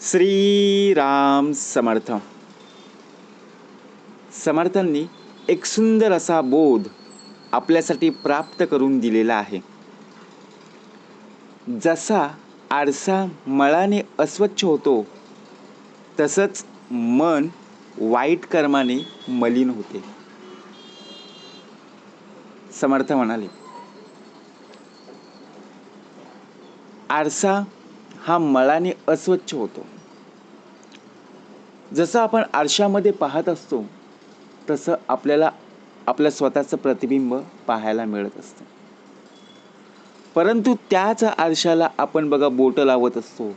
श्रीराम समर्थ. समर्थांनी एक सुंदर असा बोध आपल्यासाठी प्राप्त करून दिलेला आहे. जसा आरसा मळाने अस्वच्छ होतो तसंच मन वाईट कर्माने मलिन होते. समर्थ म्हणाले आरसा हा मळाने अस्वच्छ होतो. जसं आपण आरशामध्ये पाहत असतो तसं आपल्याला आपल्या स्वतःचं प्रतिबिंब पाहायला मिळत असतं. परंतु त्याच आरशाला आपण बघा बोटं लावत असतो.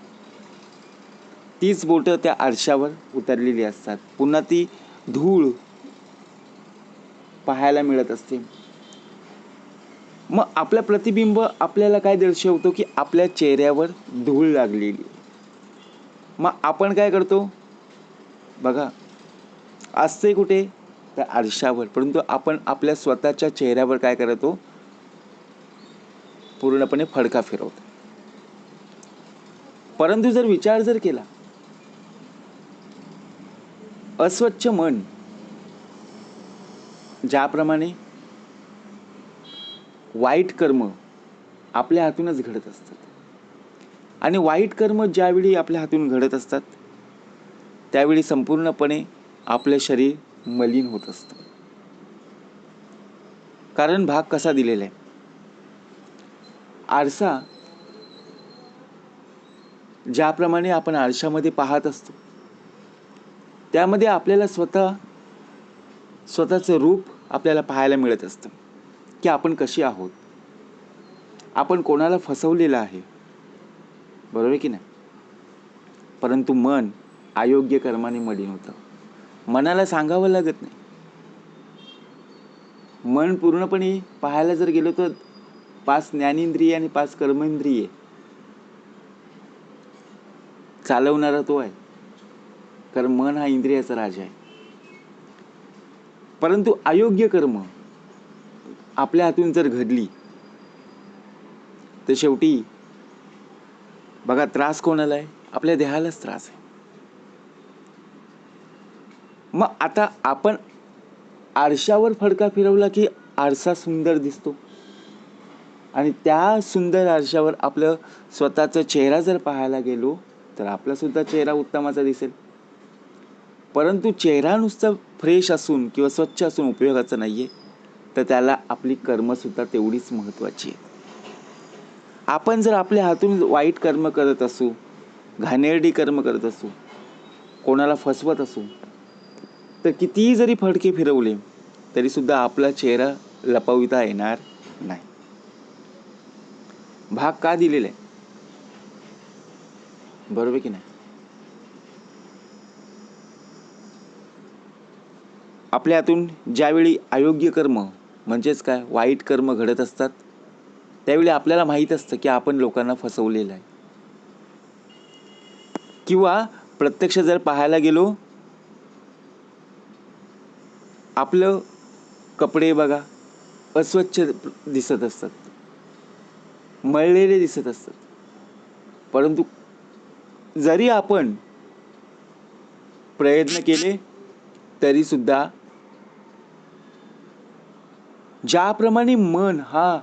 तीच बोटं त्या आरशावर उतरलेली असतात. पुन्हा ती धूळ पाहायला मिळत असते. मग आपलं प्रतिबिंब आपल्याला काय दर्शवतो की आपल्या चेहऱ्यावर धूळ लागलेली. मग आपण काय करतो? बघा असते कुठे? तर आरशावर. परंतु आपण आपल्या स्वतःच्या चेहऱ्यावर काय करतो? पूर्णपणे फडका फिरवतो. परंतु जर विचार जर केला अस्वच्छ मन ज्याप्रमाणे वाईट कर्म आपल्या हातूनच घडत असतात. आणि वाईट कर्म ज्यावेळी आपल्या हातून घडत असतात त्यावेळी संपूर्णपणे आपलं शरीर मलिन होत असतं. कारण भाग कसा दिलेला आहे? आरसा ज्याप्रमाणे आपण आरशामध्ये पाहत असतो त्यामध्ये आपल्याला स्वतः स्वतःचं रूप आपल्याला पाहायला मिळत असतं. की आपण कशी आहोत? आपण कोणाला फसवलेलं आहे? बरोबर की नाही? परंतु मन अयोग्य कर्माने मलिन होतं. मनाला सांगावं लागत नाही. मन पूर्णपणे पाहायला जर गेलो तर पाच ज्ञानेंद्रिय आणि पाच कर्मेंद्रिय. चालवणारा तो आहे. कारण मन हा इंद्रियाचा राजा आहे. परंतु अयोग्य कर्म आपल्या हातून जर घडली तर शेवटी बघा त्रास कोणाला आहे? आपल्या देहालाच त्रास आहे. मग आता आपण आरशावर फडका फिरवला की आरसा सुंदर दिसतो. आणि त्या सुंदर आरशावर आपलं स्वतःचा चेहरा जर पाहायला गेलो तर आपला सुद्धा चेहरा उत्तमाचा दिसेल. परंतु चेहरा नुसता फ्रेश असून किंवा स्वच्छ असून उपयोगाचा आहे तर त्याला आपली कर्मसुद्धा तेवढीच महत्त्वाची आहे. आपण जर आपल्या हातून वाईट कर्म करत असू घाणेरडी कर्म करत असू कोणाला फसवत असू तर कितीही जरी फडके फिरवले तरी सुद्धा आपला चेहरा लपविता येणार नाही. भाग का दिलेला? आहे बरोबर की नाही? आपल्या हातून ज्यावेळी अयोग्य कर्म म्हणजेच काय? वाईट कर्म घडत असतात. त्यावेळी आपल्याला माहीत असतं की आपण लोकांना फसवलेलं आहे. किंवा प्रत्यक्ष जर पाहायला गेलो आपलं कपडे बघा अस्वच्छ दिसत असतात. मळलेले दिसत असतात. परंतु जरी आपण प्रयत्न केले तरी सुद्धा ज्याप्रमाणे मन हा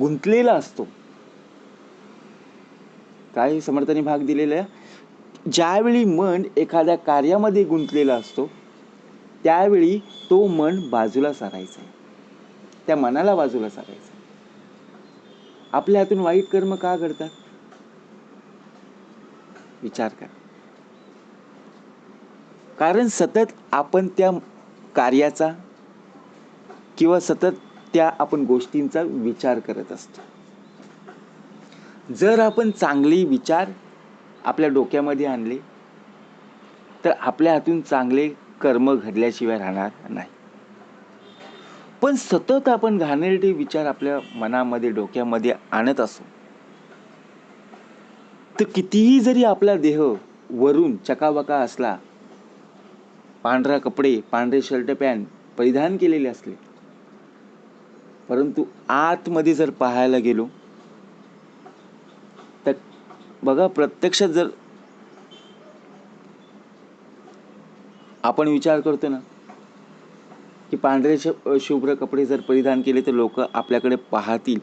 गुंतलेला असतो. काय समर्थाने भाग दिलेला आहे. ज्यावेळी मन एखाद्या कार्यामध्ये गुंतलेला असतो त्यावेळी तो मन बाजूला सारायचा आहे. त्या मनाला बाजूला सारायचं आपल्या हातून वाईट कर्म का घडतात? विचार करा. कारण सतत आपण त्या कार्याचा किंवा सतत त्या आपण गोष्टींचा विचार करत असतो. जर आपण चांगले विचार आपल्या डोक्यामध्ये आणले तर आपल्या हातून चांगले कर्म घडल्याशिवाय राहणार नाही. पण सतत आपण घाणेरडे विचार आपल्या मनामध्ये डोक्यामध्ये आणत असू तर कितीही जरी आपला देह वरून चकाबका असला पांढरा कपडे पांढरे शर्ट पॅन्ट परिधान केलेले असले परंतु आतमध्ये जर पाहायला गेलो तर बघा प्रत्यक्षात जर आपण विचार करतो ना की पांढरे शुभ्र कपडे जर परिधान केले तर लोक आपल्याकडे पाहतील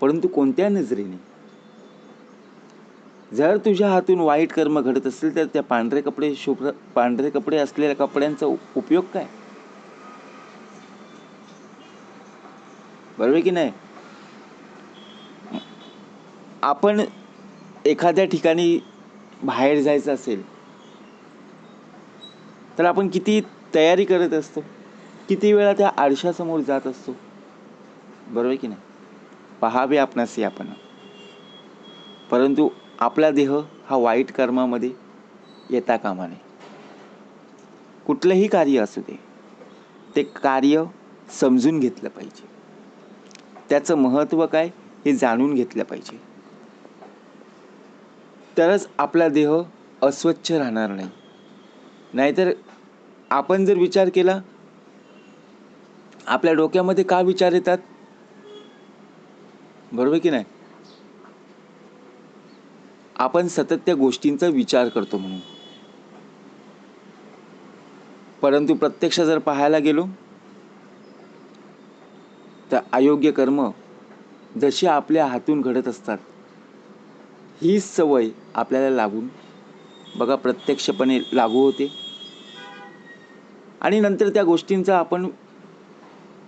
परंतु कोणत्या नजरेने? जर तुझ्या हातून वाईट कर्म घडत असेल तर त्या पांढरे कपडे शुभ्र पांढरे कपडे असलेल्या कपड्यांचा उपयोग काय? बरोबर की नाही? आपण एखाद्या ठिकाणी बाहेर जायचं असेल तर आपण किती तयारी करत असतो? किती वेळा त्या आरशासमोर जात असतो? बरोबर की नाही? पहावे आपणास आपण. परंतु आपला देह हा वाईट कर्मामध्ये येता कामा नये. कुठलंही कार्य असू दे ते कार्य समजून घेतलं पाहिजे. त्याचं महत्त्व काय हे जाणून घेतलं पाहिजे. तरच आपला देह अस्वच्छ राहणार नाही. नाहीतर आपण जर विचार केला आपल्या डोक्यामध्ये का विचार येतात? बरोबर की नाही? आपण सतत त्या गोष्टींचा विचार करतो म्हणून. परंतु प्रत्यक्ष जर पाहायला गेलो तर अयोग्य कर्म जशी आपल्या हातून घडत असतात हीच सवय आपल्याला लागून बघा प्रत्यक्षपणे लागू होते. आणि नंतर त्या गोष्टींचा आपण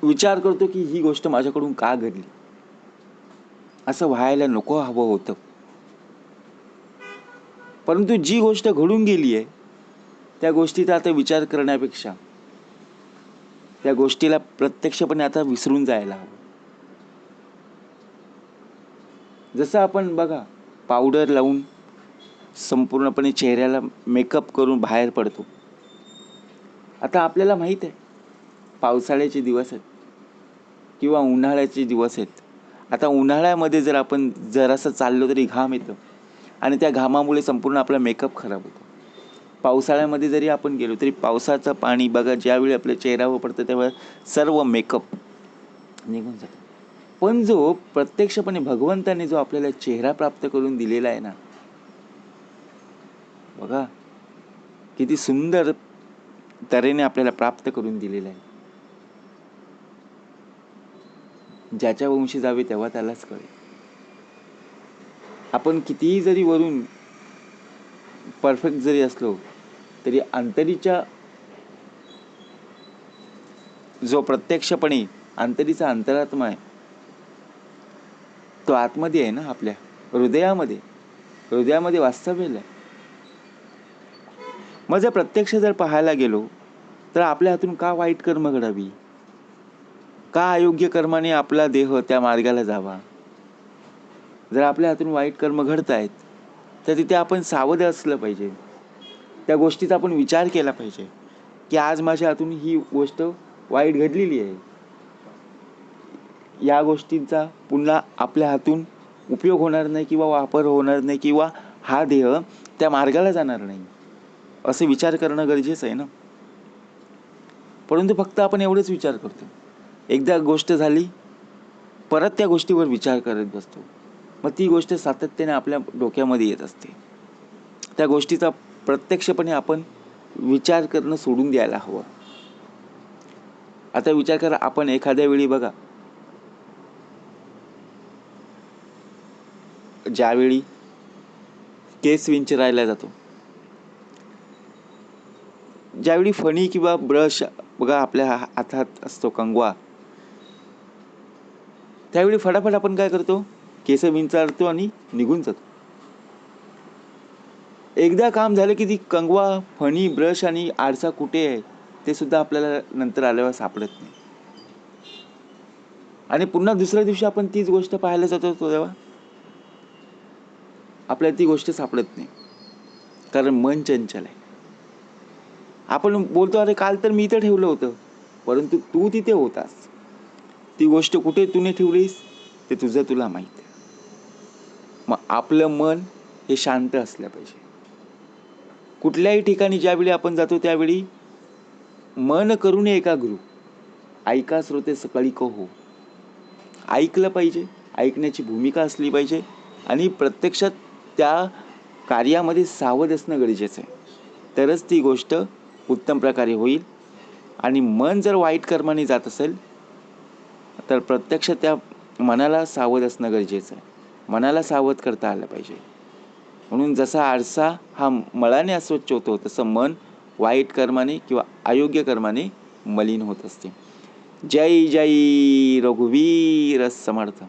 विचार करतो की ही गोष्ट माझ्याकडून का घडली? असं व्हायला नको हवं होतं. परंतु जी गोष्ट घडून गेली आहे त्या गोष्टीचा आता विचार करण्यापेक्षा त्या गोष्टीला प्रत्यक्षपणे आता विसरून जायला हवं. जसं आपण बघा पावडर लावून संपूर्णपणे चेहऱ्याला मेकअप करून बाहेर पडतो. आता आपल्याला माहीत आहे पावसाळ्याचे दिवस आहेत किंवा उन्हाळ्याचे दिवस आहेत. आता उन्हाळ्यामध्ये जर आपण जरासं चाललो तरी घाम येतं आणि त्या घामामुळे संपूर्ण आपला मेकअप खराब होतो. पावसाळ्यामध्ये जरी आपण गेलो तरी पावसाचं पाणी बघा ज्यावेळी आपल्या चेहऱ्यावर पडतं तेव्हा सर्व मेकअप निघून जातो. पण जो प्रत्यक्षपणे भगवंताने जो आपल्याला चेहरा प्राप्त करून दिलेला आहे ना बघा किती सुंदर तऱ्हेने आपल्याला प्राप्त करून दिलेला आहे. ज्याच्या वंशी जावे तेव्हा त्यालाच कळेल. आपण कितीही जरी वरून परफेक्ट जरी असलो तरी अंतरीच्या जो प्रत्यक्षपणे अंतरीचा अंतरात्मा आहे तो आतमध्ये आहे ना आपल्या हृदयामध्ये. हृदयामध्ये वास्तव्य आहे. मग जर प्रत्यक्ष जर पाहायला गेलो तर आपल्या हातून का वाईट कर्म घडावी? का अयोग्य कर्माने आपला देह त्या मार्गाला जावा? जर आपल्या हातून वाईट कर्म घडत आहेत तर तिथे आपण सावध असलं पाहिजे. त्या गोष्टीचा आपण विचार केला पाहिजे. की आज माझ्या हातून ही गोष्ट वाईट घडलेली आहे. या गोष्टींचा पुन्हा आपल्या हातून उपयोग होणार नाही किंवा वापर होणार नाही किंवा हा देह त्या मार्गाला जाणार नाही. असे विचार करणं गरजेचं आहे ना? परंतु फक्त आपण एवढेच विचार करतो. एकदा गोष्ट झाली परत त्या गोष्टीवर विचार करत बसतो. मग ती गोष्ट सातत्याने आपल्या डोक्यामध्ये येत असते. त्या गोष्टीचा प्रत्यक्षपणे आपण विचार करणं सोडून द्यायला हवं. आता विचार करा आपण एखाद्या वेळी बघा. ज्यावेळी केस विंचरायला जातो. ज्यावेळी फणी किंवा ब्रश बघा आपल्या हा- हातात असतो कंगवा. त्यावेळी फटाफट आपण काय करतो? केस विंचारतो आणि निघून जातो. एकदा काम झालं की ती कंगवा फणी ब्रश आणि आरसा कुठे आहे ते सुद्धा आपल्याला नंतर आल्यावर सापडत नाही. आणि पुन्हा दुसऱ्या दिवशी आपण तीच गोष्ट पाहायला जातो तेव्हा? आपल्याला ती गोष्ट सापडत नाही. कारण मन चंचल आहे. आपण बोलतो अरे काल तर मी इथं ठेवलं होतं. परंतु तू तिथे होतास. ती गोष्ट कुठे तूने ठेवलीस ते तुझं तुला माहीत आहे. मग आपलं मन हे शांत असलं पाहिजे. कुठल्याही ठिकाणी ज्यावेळी आपण जातो त्यावेळी मन करून एकाग्रू. ऐका श्रोते सकाळी हो ऐकलं पाहिजे ऐकण्याची भूमिका असली पाहिजे आणि प्रत्यक्षात त्या कार्यामध्ये सावध असणं गरजेचं आहे. तरच ती गोष्ट उत्तम प्रकारे होईल आणि मन जर वाईट कर्माने जात असेल तर प्रत्यक्ष त्या मनाला सावध असणं गरजेचं आहे. मनाला सावध करता आलं पाहिजे. म्हणून जसा आरसा हा मळाने अस्वच्छ होतो तसं मन वाईट कर्माने किंवा अयोग्य कर्माने मलिन होत असते. जय जय रघुवीर समर्थ.